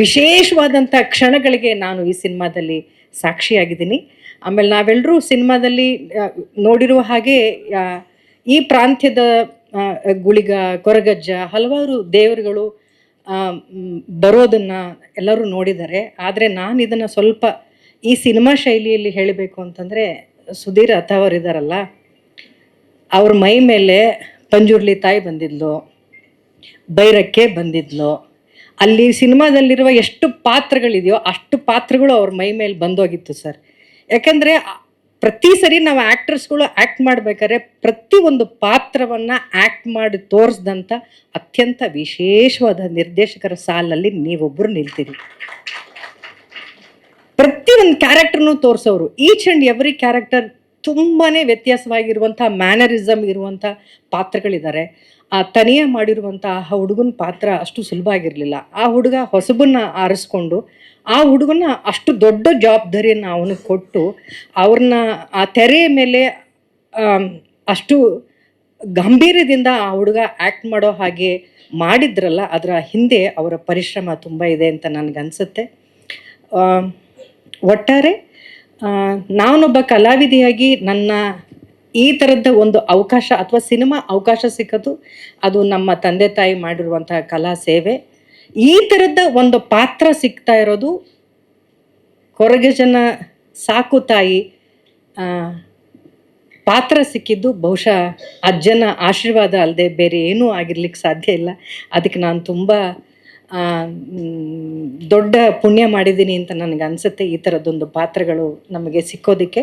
ವಿಶೇಷವಾದಂಥ ಕ್ಷಣಗಳಿಗೆ ನಾನು ಈ ಸಿನಿಮಾದಲ್ಲಿ ಸಾಕ್ಷಿಯಾಗಿದ್ದೀನಿ. ಆಮೇಲೆ ನಾವೆಲ್ಲರೂ ಸಿನಿಮಾದಲ್ಲಿ ನೋಡಿರುವ ಹಾಗೆ ಈ ಪ್ರಾಂತ್ಯದ ಗುಳಿಗ, ಕೊರಗಜ್ಜ, ಹಲವಾರು ದೇವರುಗಳು ಬರೋದನ್ನು ಬರೋದನ್ನ ಎಲ್ಲರೂ ನೋಡಿದ್ದಾರೆ. ಆದರೆ ನಾನು ಇದನ್ನು ಸ್ವಲ್ಪ ಈ ಸಿನಿಮಾ ಶೈಲಿಯಲ್ಲಿ ಹೇಳಬೇಕು ಅಂತಂದರೆ ಸುಧೀರ್ ಅಥವರಿದ್ದಾರಲ್ಲ ಅವ್ರ ಮೈ ಮೇಲೆ ಪಂಜುರ್ಲಿ ತಾಯಿ ಬಂದಿದ್ಲು ಬೈರಕ್ಕೆ ಬಂದಿದ್ಲು. ಅಲ್ಲಿ ಸಿನಿಮಾದಲ್ಲಿರುವ ಎಷ್ಟು ಪಾತ್ರಗಳಿದೆಯೋ ಅಷ್ಟು ಪಾತ್ರಗಳು ಅವ್ರ ಮೈ ಮೇಲೆ ಬಂದೋಗಿತ್ತು ಸರ್. ಯಾಕಂದರೆ ಪ್ರತಿ ಸರಿ ನಾವು ಆ್ಯಕ್ಟರ್ಸ್ಗಳು ಆ್ಯಕ್ಟ್ ಮಾಡಬೇಕಾದ್ರೆ ಪ್ರತಿ ಒಂದು ಪಾತ್ರವನ್ನು ಆ್ಯಕ್ಟ್ ಮಾಡಿ ತೋರಿಸ್ದಂಥ ಅತ್ಯಂತ ವಿಶೇಷವಾದ ನಿರ್ದೇಶಕರ ಸಾಲಲ್ಲಿ ನೀವೊಬ್ಬರು ನಿಲ್ತೀರಿ. ಪ್ರತಿ ಒಂದು ಕ್ಯಾರೆಕ್ಟರ್ನು ತೋರಿಸೋರು ಈಚ್ ಆ್ಯಂಡ್ ಎವ್ರಿ ಕ್ಯಾರೆಕ್ಟರ್ ತುಂಬಾ ವ್ಯತ್ಯಾಸವಾಗಿರುವಂಥ ಮ್ಯಾನರಿಸಮ್ ಇರುವಂಥ ಪಾತ್ರಗಳಿದ್ದಾರೆ. ಆ ತನಿಯ ಮಾಡಿರುವಂಥ ಆ ಹುಡುಗನ ಪಾತ್ರ ಅಷ್ಟು ಸುಲಭ ಆಗಿರಲಿಲ್ಲ. ಆ ಹುಡುಗ ಹೊಸಬನ್ನ ಆರಿಸ್ಕೊಂಡು ಆ ಹುಡುಗನ ಅಷ್ಟು ದೊಡ್ಡ ಜವಾಬ್ದಾರಿಯನ್ನು ಅವನಿಗೆ ಕೊಟ್ಟು ಅವ್ರನ್ನ ಆ ತೆರೆಯ ಮೇಲೆ ಅಷ್ಟು ಗಂಭೀರದಿಂದ ಆ ಹುಡುಗ ಆ್ಯಕ್ಟ್ ಮಾಡೋ ಹಾಗೆ ಮಾಡಿದ್ರಲ್ಲ, ಅದರ ಹಿಂದೆ ಅವರ ಪರಿಶ್ರಮ ತುಂಬ ಇದೆ ಅಂತ ನನಗನ್ಸುತ್ತೆ. ಒಟ್ಟಾರೆ ನಾನೊಬ್ಬ ಕಲಾವಿದೆಯಾಗಿ ನನ್ನ ಈ ಥರದ ಒಂದು ಅವಕಾಶ ಅಥವಾ ಸಿನಿಮಾ ಅವಕಾಶ ಸಿಕ್ಕದು ಅದು ನಮ್ಮ ತಂದೆ ತಾಯಿ ಮಾಡಿರುವಂತಹ ಕಲಾ ಸೇವೆ. ಈ ಥರದ ಒಂದು ಪಾತ್ರ ಸಿಗ್ತಾ ಇರೋದು ಕೊರಗಜನ ಸಾಕು ತಾಯಿ ಪಾತ್ರ ಸಿಕ್ಕಿದ್ದು ಬಹುಶಃ ಅಜ್ಜನ ಆಶೀರ್ವಾದ ಅಲ್ಲದೆ ಬೇರೆ ಏನೂ ಆಗಿರ್ಲಿಕ್ಕೆ ಸಾಧ್ಯ ಇಲ್ಲ. ಅದಕ್ಕೆ ನಾನು ತುಂಬ ದೊಡ್ಡ ಪುಣ್ಯ ಮಾಡಿದ್ದೀನಿ ಅಂತ ನನಗೆ ಅನಿಸುತ್ತೆ ಈ ಥರದ್ದೊಂದು ಪಾತ್ರಗಳು ನಮಗೆ ಸಿಕ್ಕೋದಕ್ಕೆ.